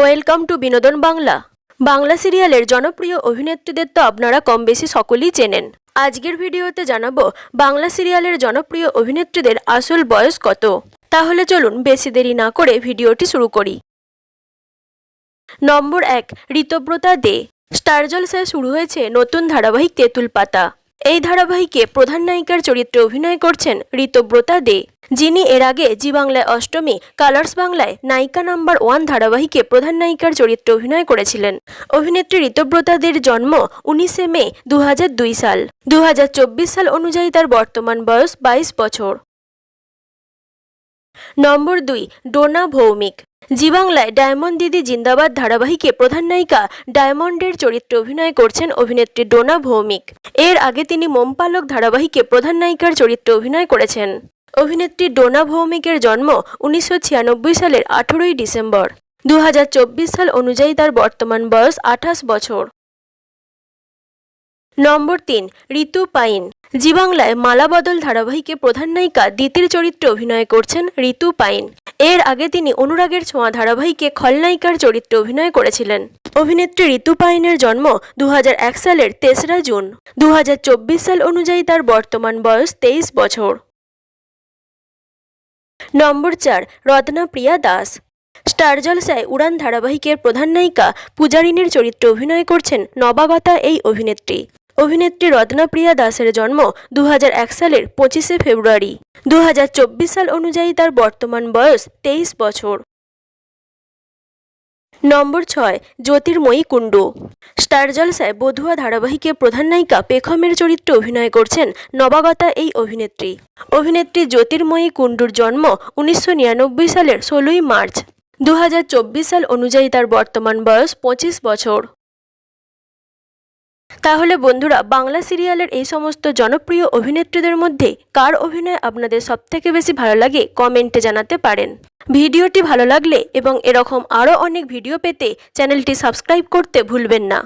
Welcome to বিনোদন বাংলা। বাংলা সিরিয়ালের জনপ্রিয় অভিনেত্রীদের তো আপনারা কম বেশি সকলেই চেনেন। আজকের ভিডিওতে জানাব, বাংলা সিরিয়ালের জনপ্রিয় অভিনেত্রীদের আসল বয়স কত? তাহলে চলুন বেশি দেরি না করে ভিডিওটি শুরু করি। নম্বর এক, ঋতব্রতা দে। স্টার জলসায় শুরু হয়েছে নতুন ধারাবাহিক তেঁতুল পাতা। এই ধারাবাহিকে প্রধান নায়িকার চরিত্রে অভিনয় করছেন ঋতব্রতা দে, যিনি এর আগে জি বাংলায় অষ্টমী, কালার্স বাংলায় নায়িকা নাম্বার ওয়ান ধারাবাহিকে প্রধান নায়িকার চরিত্রে অভিনয় করেছিলেন। অভিনেত্রী ঋতব্রতা দের জন্ম উনিশে মে দু দুই সাল। দু হাজার চব্বিশ সাল অনুযায়ী তার বর্তমান বয়স বাইশ বছর। নম্বর দুই, ডোনা ভৌমিক। জি বাংলায় ডায়মন্ড দিদি জিন্দাবাদ ধারাবাহিকে প্রধান নায়িকা ডায়মন্ডের চরিত্রে অভিনয় করছেন অভিনেত্রী ডোনা ভৌমিক। এর আগে তিনি মোমপালক ধারাবাহিকে প্রধান নায়িকার চরিত্রে অভিনয় করেছেন। অভিনেত্রী ডোনা ভৌমিকের জন্ম উনিশশো ছিয়ানব্বই সালের আঠেরোই ডিসেম্বর। দু হাজার চব্বিশ সাল অনুযায়ী তার বর্তমান বয়স আঠাশ বছর। নম্বর তিন, ঋতু পাইন। জি বাংলায় মালাবদল ধারাবাহিকে প্রধান নায়িকা দিতির চরিত্রে অভিনয় করছেন ঋতু পাইন। এর আগে তিনি অনুরাগের ছোঁয়া ধারাবাহিকে খলনায়িকার চরিত্রে অভিনয় করেছিলেন। অভিনেত্রী ঋতু পাইনের জন্ম দু হাজার এক সালের তেসরা জুন। দু হাজার চব্বিশ সাল অনুযায়ী তার বর্তমান বয়স তেইশ বছর। নম্বর চার, রত্না প্রিয়া দাস। স্টার জলসায় উড়ান ধারাবাহিকের প্রধান নায়িকা পূজারিনীর চরিত্রে অভিনয় করছেন নবাগতা এই অভিনেত্রী। অভিনেত্রী রত্নাপ্রিয়া দাসের জন্ম দু হাজার এক সালের পঁচিশে ফেব্রুয়ারি। দু হাজার চব্বিশ সাল অনুযায়ী তার বর্তমান বয়স তেইশ বছর। নম্বর ছয়, জ্যোতির্ময়ী কুণ্ডু। স্টার জলসায় বধুয়া ধারাবাহিকে প্রধান নায়িকা পেখমের চরিত্রে অভিনয় করছেন নবাগতা এই অভিনেত্রী। অভিনেত্রী জ্যোতির্ময়ী কুণ্ডুর জন্ম উনিশশো নিরানব্বই সালের ষোলোই মার্চ। দু হাজার চব্বিশ সাল অনুযায়ী তার বর্তমান বয়স পঁচিশ বছর। তাহলে বন্ধুরা, বাংলা সিরিয়ালের এই সমস্ত জনপ্রিয় অভিনেত্রীদের মধ্যে কার অভিনয় আপনাদের সবথেকে বেশি ভালো লাগে কমেন্টে জানাতে পারেন। ভিডিওটি ভালো লাগলে এবং এরকম আরও অনেক ভিডিও পেতে চ্যানেলটি সাবস্ক্রাইব করতে ভুলবেন না।